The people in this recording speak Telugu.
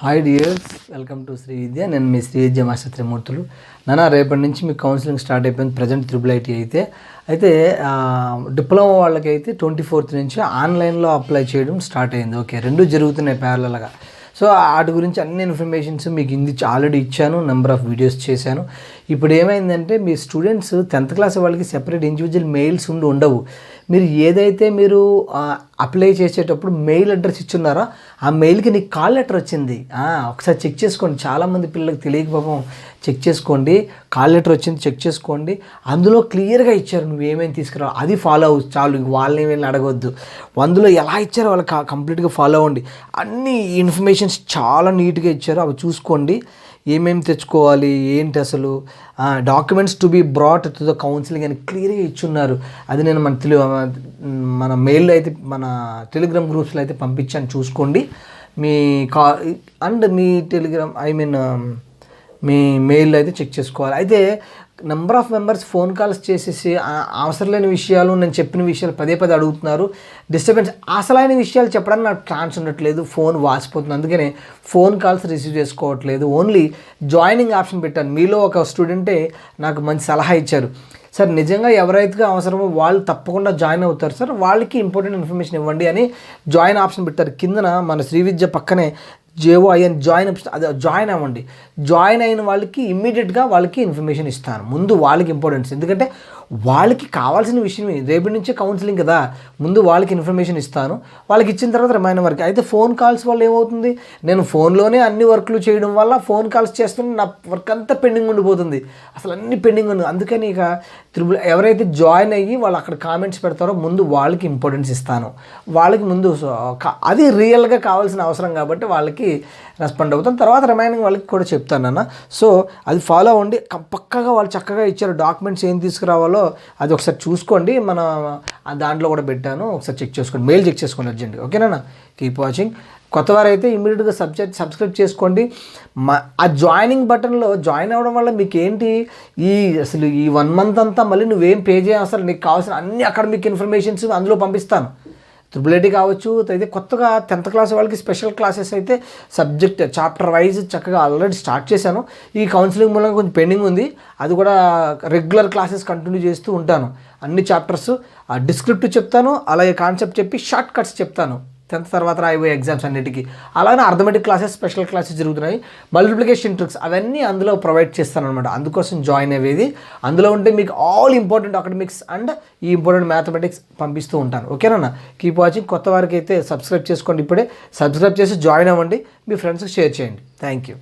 Hi dears welcome to Sri Vidya నేను మీ శ్రీ విద్య మాస్టర్ త్రిమూర్తులు. నాన్న రేపటి నుంచి మీకు కౌన్సిలింగ్ స్టార్ట్ అయిపోయింది. ప్రజెంట్ త్రిబుల్ ఐటీ అయితే. అయితే డిప్లొమా వాళ్ళకైతే ట్వంటీ ఫోర్త్ నుంచి ఆన్లైన్లో అప్లై చేయడం స్టార్ట్ అయింది. ఓకే రెండు జరుగుతున్నాయి ప్యారలగా సో వాటి గురించి అన్ని ఇన్ఫర్మేషన్స్ మీకు ఇంది ఆల్రెడీ ఇచ్చాను. నెంబర్ ఆఫ్ వీడియోస్ చేశాను. ఇప్పుడు ఏమైందంటే మీ స్టూడెంట్స్ టెన్త్ క్లాస్ వాళ్ళకి సెపరేట్ ఇండివిజువల్ మెయిల్స్ ఉండి ఉండవు. మీరు ఏదైతే మీరు అప్లై చేసేటప్పుడు మెయిల్ అడ్రస్ ఇచ్చున్నారా? ఆ మెయిల్కి నీకు కాల్ లెటర్ వచ్చింది. ఒకసారి చెక్ చేసుకోండి. చాలామంది పిల్లలకు తెలియక పాపం చెక్ చేసుకోండి. కాల్ లెటర్ వచ్చింది చెక్ చేసుకోండి. అందులో క్లియర్గా ఇచ్చారు. నువ్వు ఏమేమి తీసుకురావు అది ఫాలో అవ్వు. చాలు వాళ్ళని ఏమైనా అడగవద్దు అందులో ఎలా ఇచ్చారో వాళ్ళకి కంప్లీట్గా ఫాలో అవ్వండి. అన్ని ఇన్ఫర్మేషన్స్ చాలా నీట్గా ఇచ్చారు. అవి చూసుకోండి. ఏమేమి తెచ్చుకోవాలి ఏంటి అసలు? Documents to be brought to the counselling అని క్లియర్గా ఇచ్చున్నారు. అది నేను మన తెలు మన మెయిల్లో అయితే మన టెలిగ్రామ్ గ్రూప్స్లో అయితే పంపించాను. చూసుకోండి. మీ కా అండ్ మీ టెలిగ్రామ్ ఐ మీన్ మీ మెయిల్ అయితే చెక్ చేసుకోవాలి. అయితే number of members phone calls చేసేసి అవసరం లేని విషయాలు నేను చెప్పిన విషయాలు పదే పదే అడుగుతున్నారు. డిస్టర్బెన్స్ అసలైన విషయాలు చెప్పడానికి నాకు ఛాన్స్ ఉండట్లేదు. ఫోన్ వాసిపోతుంది. అందుకనే ఫోన్ కాల్స్ రిసీవ్ చేసుకోవట్లేదు. ఓన్లీ జాయినింగ్ ఆప్షన్ పెట్టాను. మీలో ఒక స్టూడెంటే నాకు మంచి సలహా ఇచ్చారు. సార్ నిజంగా ఎవరైతే అవసరమో వాళ్ళు తప్పకుండా జాయిన్ అవుతారు. సార్ వాళ్ళకి ఇంపార్టెంట్ ఇన్ఫర్మేషన్ ఇవ్వండి అని జాయిన్ ఆప్షన్ పెట్టారు. కిందన మన శ్రీ విద్య పక్కనే జేఓ ఐఎన్ జాయిన్ అదే జాయిన్ అవ్వండి. జాయిన్ అయిన వాళ్ళకి ఇమ్మీడియట్గా వాళ్ళకి ఇన్ఫర్మేషన్ ఇస్తాను. ముందు వాళ్ళకి ఇంపార్టెన్స్ ఎందుకంటే వాళ్ళకి కావాల్సిన విషయం రేపటి నుంచే కౌన్సిలింగ్ కదా. ముందు వాళ్ళకి ఇన్ఫర్మేషన్ ఇస్తాను. వాళ్ళకి ఇచ్చిన తర్వాత రిమైన్ వర్క్. అయితే ఫోన్ కాల్స్ వల్ల ఏమవుతుంది? నేను ఫోన్లోనే అన్ని వర్క్లు చేయడం వల్ల ఫోన్ కాల్స్ చేస్తున్న నా వర్క్ అంతా పెండింగ్ ఉండిపోతుంది. అసలు అన్ని పెండింగ్ ఉంది. అందుకని ఇక త్రిబుల్ ఎవరైతే జాయిన్ అయ్యి వాళ్ళు అక్కడ కామెంట్స్ పెడతారో ముందు వాళ్ళకి ఇంపార్టెన్స్ ఇస్తాను. వాళ్ళకి ముందు అది రియల్గా కావాల్సిన అవసరం కాబట్టి వాళ్ళకి రెస్పాండ్ అవుతాం. తర్వాత రిమైనింగ్ వాళ్ళకి కూడా చెప్తాను అన్న సో అది ఫాలో అవ్వండి. పక్కగా వాళ్ళు చక్కగా ఇచ్చారు. డాక్యుమెంట్స్ ఏం తీసుకురావాలో అది ఒకసారి చూసుకోండి. మన దాంట్లో కూడా పెట్టాను. ఒకసారి చెక్ చేసుకోండి. మెయిల్ చెక్ చేసుకోండి అర్జెంట్గా ఓకేనా కీప్ వాచింగ్ కొత్తవారైతే ఇమీడియట్గా సబ్జెక్ట్ సబ్స్క్రైబ్ చేసుకోండి. మా ఆ జాయినింగ్ బటన్లో జాయిన్ అవ్వడం వల్ల మీకు ఏంటి ఈ అసలు ఈ వన్ మంత్ అంతా మళ్ళీ నువ్వేం పే చేయాలి అసలు నీకు కావాల్సిన అన్ని అకాడమిక్ ఇన్ఫర్మేషన్స్ అందులో పంపిస్తాను. త్రిబుల్ ఐటీ కావచ్చు అయితే కొత్తగా టెన్త్ క్లాస్ వాళ్ళకి స్పెషల్ క్లాసెస్ అయితే సబ్జెక్ట్ చాప్టర్ వైజ్ చక్కగా ఆల్రెడీ స్టార్ట్ చేశాను. ఈ కౌన్సిలింగ్ మూలంగా కొంచెం పెండింగ్ ఉంది. అది కూడా రెగ్యులర్ క్లాసెస్ కంటిన్యూ చేస్తూ ఉంటాను. అన్ని చాప్టర్స్ డిస్క్రిప్టివ్ చెప్తాను అలాగే కాన్సెప్ట్ చెప్పి షార్ట్ కట్స్ చెప్తాను. టెన్త్ తర్వాత రాయబోయే ఎగ్జామ్స్ అన్నిటికీ. అలాగే అర్థమెటిక్ క్లాసెస్ స్పెషల్ క్లాసెస్ జరుగుతున్నాయి. మల్టిప్లికేషన్ ట్రిక్స్ అవన్నీ అందులో ప్రొవైడ్ చేస్తానమాట అందుకోసం జాయిన్ అయ్యేది. అందులో ఉంటే మీకు ఆల్ ఇంపార్టెంట్ అకాడమిక్స్ అండ్ ఈ ఇంపార్టెంట్ మ్యాథమెటిక్స్ పంపిస్తూ ఉంటాను ఓకేనా కీప్ వాచింగ్ కొత్త వారికి అయితే సబ్స్క్రైబ్ చేసుకోండి ఇప్పుడే. సబ్స్క్రైబ్ చేసి జాయిన్ అవ్వండి. మీ ఫ్రెండ్స్కి షేర్ చేయండి. Thank you